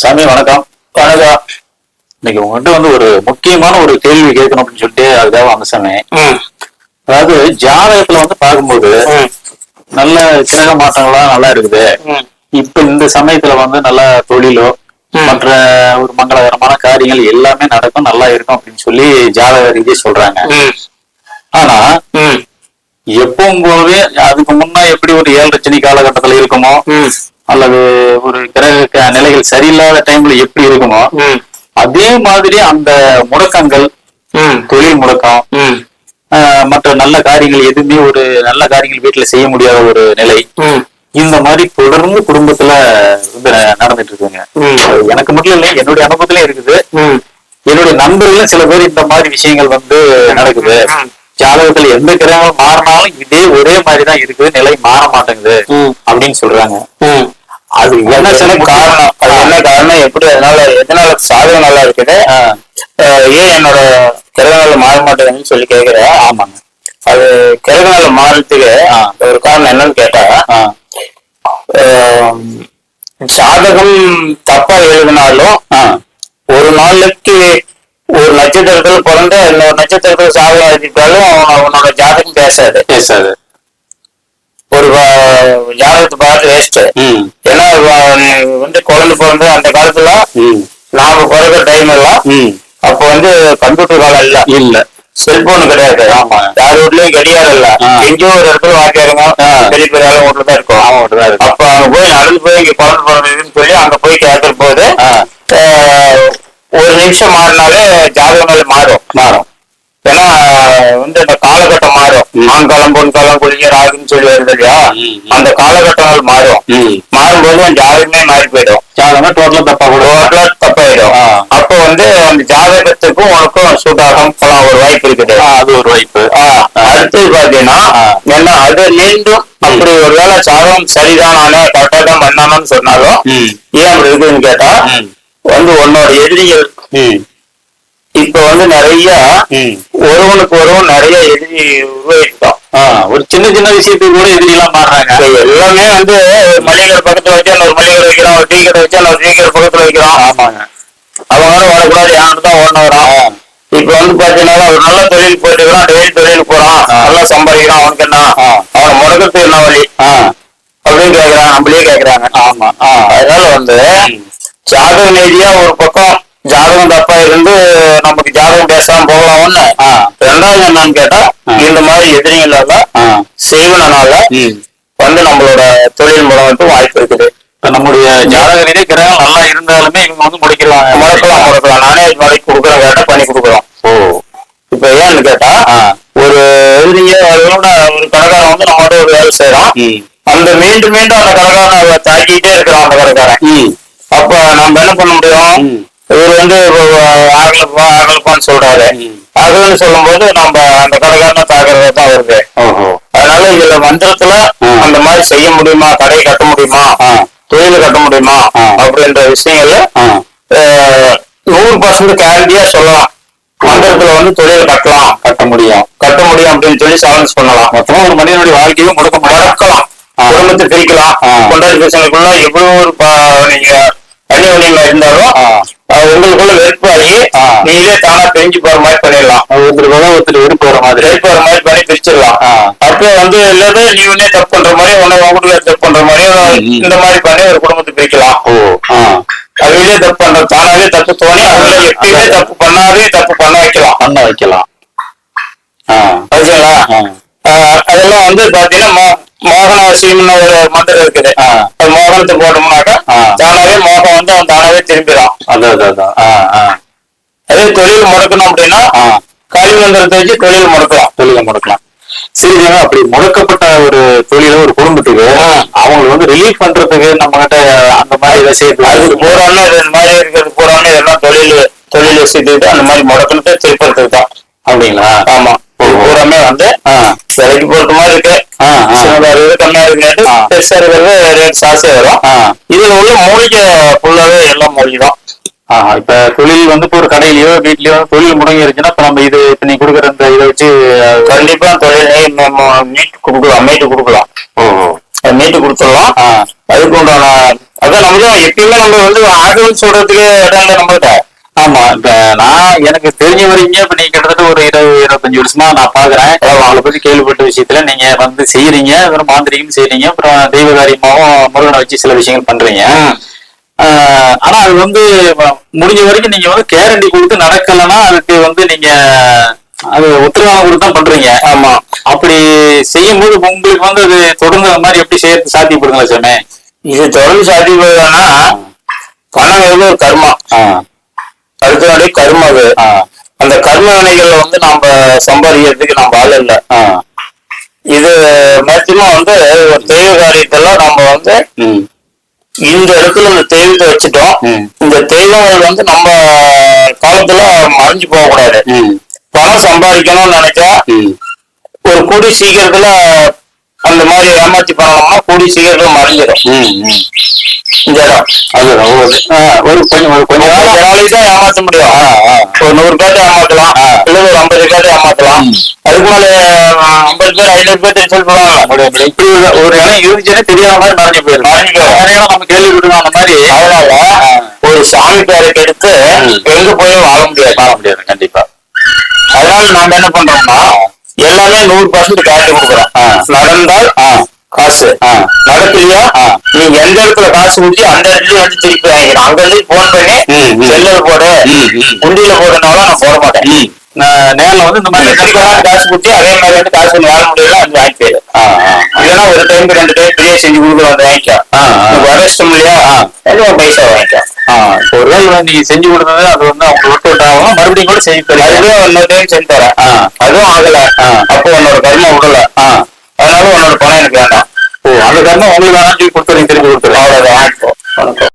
சாமி வணக்கம். வணக்கம். இன்னைக்கு உங்ககிட்ட வந்து ஒரு முக்கியமான ஒரு கேள்வி கேட்கணும் அப்படின்னு சொல்லிட்டு அதுக்காக வந்த அதாவது ஜாதகத்துல வந்து பார்க்கும்போது நல்ல கிரக மாற்றங்கள்லாம் நல்லா இருக்குது. இப்ப இந்த சமயத்துல வந்து நல்ல தொழிலோ. மற்ற ஒரு மங்களகரமான காரியங்கள் எல்லாமே நடக்கும் நல்லா இருக்கும் அப்படின்னு சொல்லி ஜாதக ரீதியா சொல்றாங்க. ஆனா எப்பவும் போலவே அதுக்கு முன்ன எப்படி ஒரு ஏழரை சனி காலகட்டத்துல இருக்குமோ அல்லது ஒரு கிரக நிலைகள் சரியில்லாத டைம்ல எப்படி இருக்குமோ அதே மாதிரி அந்த முடக்கங்கள் தொழில் முடக்கம் மற்ற நல்ல காரியங்கள் எதுவுமே ஒரு நல்ல காரியங்கள் வீட்டுல செய்ய முடியாத ஒரு நிலை. இந்த மாதிரி தொடர்ந்து குடும்பத்துல நடந்துட்டு இருக்குங்க. எனக்கு மட்டும் இல்லை என்னுடைய அனுபவத்திலே இருக்குது. என்னுடைய நண்பர்களும் சில பேர் இந்த மாதிரி விஷயங்கள் வந்து நடக்குது. ஜாதகத்துல எந்த கிரகம் மாறினாலும் இதே ஒரே மாதிரி தான் இருக்குது நிலை மாற மாட்டேங்குது. அப்படின்னு சொல்றாங்க. அது என்ன காரணம்? அது என்ன காரணம்? எப்படி அதனால எதனால சாதகம் நல்லா இருக்குது? ஏன் என்னோட கிரகங்கள் மாற மாட்டேங்குதுன்னு சொல்லி கேக்குறேன் ஆமாங்க. அது கிரகங்கள் மாறதுக்கு ஒரு காரணம் என்னன்னு கேட்டா ஜாதகம் தப்பா எழுதினாலும் ஆஹ் ஒரு நாளைக்கு ஒரு நட்சத்திரத்துல பிறந்த இன்னொரு நட்சத்திரத்துல சாதகம் எழுதிட்டாலும் உன்னோட ஜாதகம் பேசாது. பேசாது. ஒரு ஜாதகத்தை பார்த்து வேஸ்ட் ஏன்னா வந்து குழந்தை பிறந்த அந்த காலத்துல நாம பிறந்த டைம் எல்லாம் அப்போ வந்து கம்ப்யூட்டர் காலம் இல்ல. இல்ல. செல்போன் கிடையாது. ஆமா. யார் வீட்லயும் கடியாரம் இல்ல. எங்கேயோ ஒரு இடத்துல வாக்கியாருங்க. பெரிய பெரிய ஆளுங்க வீட்டுல தான் இருக்கும். ஆமா அப்படிதான் இருக்கு அப்ப அங்க போய் நடந்து போய் இங்க குழந்தை பிறந்ததுன்னு சொல்லி அங்க போய் கேட்கிற போது ஒரு நிமிஷம் மாறினாலே ஜாதகங்கள் மாறும். மாறும். ஏன்னா வந்து இந்த காலகட்டம் மாறும். ம். ஆண்காலம் பொன்காலம் குளிங்க ராகுன்னு சொல்லி வருது இல்லையா. அந்த காலகட்டங்கள் மாறும். மாறும்போது அந்த ஜாதகமே மாறி போயிடும். ஜாதகமே டோட்டலா தப்பா டோட்டலா தப்பாயிடும். அப்போ வந்து அந்த ஜாதகத்துக்கும் உனக்கும் சூட் ஆகும் போலாம் ஒரு வாய்ப்பு இருக்குது. அது ஒரு வாய்ப்பு. அடுத்தது பாத்தீங்கன்னா. என்ன அது மீண்டும் அப்படி ஒருவேளை ஜாதகம் சரிதான் நானே கரெக்டா தான் பண்ணணும்னு சொன்னாலும் ஏன் அப்படி இருக்குன்னு கேட்டா வந்து உன்னோட எதிரிகள் இப்ப வந்து நிறைய ஒருவனுக்கு ஒருவன் நிறைய எதிரி உருவாயிட்டோம் ஒரு சின்ன சின்ன விஷயத்துக்கு கூட எதிரியெல்லாம் மாறுறாங்க. எல்லாமே வந்து ஒரு மளிகை பக்கத்துல வச்சா இன்னொரு மளிகை கடை வைக்கிறான் ஒரு டீ கடை வச்சா இன்னொரு டீ கடை பக்கத்துல வைக்கிறான். ஆமாங்க. அவங்க ஓடக்கூடாது யாரு தான் ஓடணும் வரான் இப்ப வந்து பாத்தீங்கன்னா ஒரு நல்ல தொழில் போயிட்டு இருக்கிறான் டெய்லி தொழில் போறான். நல்லா சம்பாதிக்கிறான் அவனுக்கு என்ன. அவன் முடக்கத்துக்கு என்ன வழி. அப்படின்னு கேக்குறாங்க நம்மளே கேக்குறாங்க. ஆமா. அதனால வந்து. ஜாதக ரீதியா ஒரு பக்கம் ஜாதகம் தப்பா இருந்து நமக்கு ஜாதகம் பேசாம போகலாம் ஒண்ணு. ரெண்டாவது என்னன்னு கேட்டா. இந்த மாதிரி எதிரிங்களால ஆஹ் செய்வனால வந்து நம்மளோட தொழில் முடங்கத்துக்கு வாய்ப்பு இருக்குது. நம்முடைய ஜாதக ரீதியா கிரகம் நல்லா இருந்தாலுமே இவங்க வந்து முடிக்கிறாங்க முடக்கலாம் முடக்கலாம். நானே மாதிரி கொடுக்குறேன் கேட்டா பண்ணி கொடுக்குறோம் ஓ. இப்ப ஏன்னு கேட்டா ஒரு அதோட ஒரு கடைக்காரன் வந்து நம்மகிட்ட ஒரு வேலை செய்யறான் ம். அந்த மீண்டும் மீண்டும் அந்த கடைக்காரனை தாக்கிட்டே இருக்கிறான் அந்த கடைக்காரன். அப்ப நம்ம என்ன பண்ண முடியும்? வந்து ஆகலப்பா ஆகலப்பான்னு சொல்றாரு. ம். ஆகலன்னு சொல்லும்போது நம்ம அந்த கடைக்காரனை தாக்குறது தான் வருது அதனால இதுல மந்திரத்துல. அந்த மாதிரி செய்ய முடியுமா? கடை கட்ட முடியுமா. தொழில் கட்ட முடியுமா. அப்படின்ற அஹ், நூறு பர்சன்ட் கேரண்டியா சொல்லலாம். மந்திரத்துல வந்து தொழில் கட்டலாம். கட்ட முடியும். கட்ட முடியும் அப்படின்னு சொல்லி சேலஞ்ச் பண்ணலாம். மொத்தமா ஒரு மனிதனுடைய வாழ்க்கையும் முடக்க ஆ. குடும்பத்தை பிரிக்கலாம். கொண்டாடி பசங்களுக்குள்ள எவ்வளவு ஒரு ப- நீங்க அந்நியோன்யமா இருந்தாலும் உங்களுக்குள்ள வெறுப்பாகி. நீங்களே தானா பிரிஞ்சு போற மாதிரி பண்ணிடலாம். ஒருத்தர் கூட ஒருத்தர் விருப்பம் வர மாதிரி. வெறுப்பு வர மாதிரி பண்ணி பிரிச்சிடலாம். அப்போ வந்து இல்லாத நீ ஒன்னே தப்பு பண்ற மாதிரி உன்னை உங்களுக்கு தப்பு பண்ற மாதிரி. இந்த மாதிரி பண்ணி ஒரு குடும்பத்தை பிரிக்கலாம். ஓ அதுவே தப்பு பண்ற தானாவே தப்பு தோணி அவங்கள எப்பயுமே. தப்பு பண்ணாவே தப்பு பண்ண வைக்கலாம். பண்ண வைக்கலாம். ஓகேங்களா அதெல்லாம் வந்து பாத்தீங்கன்னா மோ- மோகனாவசியம்னு ஒரு மந்திரம் இருக்குது. மோகனத்தை போட்டோம்னாக்கா. தானாவே மோகம் வந்து அவன் தானாவே திரும்பிடும் அதான் அதே தொழில் முடக்கணும் அப்படின்னா மந்திரத்தை வச்சு தொழில் முடக்கலாம். தொழிலை முடக்கலாம். சரி ஜெகா, அப்படி முடக்கப்பட்ட ஒரு தொழில ஒரு குடும்பத்துக்கு அவங்களுக்கு வந்து ரிலீஃப் பண்றதுக்கு நம்ம கிட்ட அந்த மாதிரி இதை அதுக்கு செய்யறது பூராமே இது இந்த மாதிரி இருக்கிறது பூராமே இதெல்லாம் தொழில் தொழில் விஷயத்துக்கு அந்த மாதிரி முடக்கணுத்தை திருப்பறதுக்கு தான் அப்படிங்களா? ஆமா இது பூராமே வந்து ஆஹ் விலைக்கு போட்ட மாதிரி இருக்கு. கம்மியா இருக்குன்னு ஆ. பெருசா இருக்கிறது ரேட் ஜாஸ்தியா வரும். இதுல உள்ள மூலிகை ஃபுல்லாவே எல்லாம் மூலிகை தான் இப்ப தொழில் வந்து இப்ப ஒரு கடையிலயோ வீட்லயோ தொழில் முடங்கி இப்ப நம்ம இது இப்ப நீ கொடுக்குற இந்த இதை வச்சு கண்டிப்பா தொழில் மீட்டு கொடுக்கலாம் மீட்டு கொடுக்கலாம். மீட்டு கொடுத்துடலாம். அதுக்கு உண்டான அதான் நம்மளும் எப்பயுமே நம்ம வந்து ஆகணும்னு சொல்றதுக்கு இடம் இல்லை நம்மகிட்ட ஆமா இப்ப நான் எனக்கு தெரிஞ்ச வரைக்கும் இப்ப நீங்க கிட்டத்தட்ட ஒரு இருபது இருபத்தஞ்சு வருஷமா நான் பாக்குறேன். அவங்கள பத்தி கேள்விப்பட்ட விஷயத்துல நீங்க வந்து செய்யறீங்க அப்புறம் மாந்திரிகம் செய்றீங்க அப்புறம் தெய்வ காரியமாவும் முருகனை வச்சு சில விஷயங்கள் பண்றீங்க. ஆனா அது வந்து முடிஞ்ச வரைக்கும் நீங்க வந்து கேரண்டி கொடுத்து நடக்கலைன்னா அதுக்கு வந்து நீங்க அது உத்தரவாதம் கொடுத்து தான் பண்றீங்க. ஆமா. அப்படி செய்யும் போது உங்களுக்கு வந்து அது தொடர்ந்து அந்த மாதிரி எப்படி செய்யறது சாத்தியப்படுங்களா சாமி? இது தொடர்ந்து சாத்தியப்படுதுன்னா பணம் வந்து ஒரு கர்மா. ஆஹ் அடுத்தபடி கர்ம அது. அந்த கர்ம வினைகள்ல வந்து நம்ம சம்பாதிக்கிறதுக்கு நம்ம ஆள் இல்லை. இது மேக்சிமம் வந்து ஒரு தெய்வ காரியத்தெல்லாம் நம்ம வந்து இந்த இடத்துல இந்த தெய்வத்தை வச்சுட்டோம். இந்த தெய்வங்கள் வந்து நம்ம காலத்துல மறைஞ்சு போக கூடாது பணம் சம்பாதிக்கணும்னு நினைச்சா ஒரு கூடி சீக்கிரத்துல அந்த மாதிரி ஏமாத்தி பண்ணணும்னா கூடி சீக்கிரத்துல மறைஞ்சிடும் இந்த இடம். அது ஒரு கொஞ்சம் ஒரு கொஞ்சம் நாளைக்கு தான் ஏமாத்த முடியும். ஒரு நூறு பேர்ட்ட ஏமாத்தலாம். ஆ. இல்ல ஒரு ஐம்பது பேர்ட்ட ஏமாத்தலாம். ம். அதுக்கு மேல ஐம்பது பேர் ஐநூறு பேர்ட்ட ரிசல்ட் முடியாது. இப்படி ஒரு இடம் இருந்துச்சுன்னா தெரியாத மாதிரி மறைஞ்சு போயிடும் மறைஞ்சு போயிடும். நம்ம கேள்விப்பட்டிருக்கோம் அந்த மாதிரி. அதனால ஒரு சாமி பேருக்கு எடுத்து. எங்க போய் வாழ முடியாது. வாழ முடியாது கண்டிப்பா. அதனால நாம என்ன பண்றோம்னா எல்லாமே நூறு பர்சன்ட் காசு கொடுக்குறோம் ஆ. நடந்தால் ஆ காசு. ஆ. நீ எந்த இடத்துல காசு ஊற்றி அந்த இடத்துல வந்து திருப்பி வாங்கிக்கணும் அங்க இருந்து போன் பண்ணி. செல்லர் போடு. உண்டியில போடுறதுனால நான் போட மாட்டேன். நேர்ல வந்து இந்த மாதிரி திருப்பி காசு கொடுத்து அதே மாதிரி வந்து காசு பண்ணி வாங்க முடியல வந்து வாங்கி போயிடு. ஆ, ஆ, ஆ. இல்லைன்னா ஒரு டைம் ரெண்டு டைம் ஃப்ரீயா செஞ்சு கொடுக்குற வந்து வாங்கிக்கோ. ஆ, ஆ. உனக்கு வர இஷ்டம் இல்லையா? எதுவும் பைசா வாங்கிக்கோ. ஆ, இப்போ ஒருவேளை நீங்க செஞ்சு கொடுத்தது அது வந்து அவங்க ஒர்க் அவுட் ஆகும் மறுபடியும் கூட செய்ய தெரியும் மறுபடியும் இன்னொரு டைம் செஞ்சு தரேன். அதுவும் ஆகல. அப்போ உன்னோட கர்மம் விடல. ஆ. அதனால உன்னோட பணம் எனக்கு வேண்டாம் ஓ அந்த கர்மம் உங்களுக்கு வேணாம் சொல்லி கொடுத்துறீங்க தெரிஞ்சு கொடுத்துறேன் அவ்வளவுதான் வாங்கிக்கோ வணக்கம்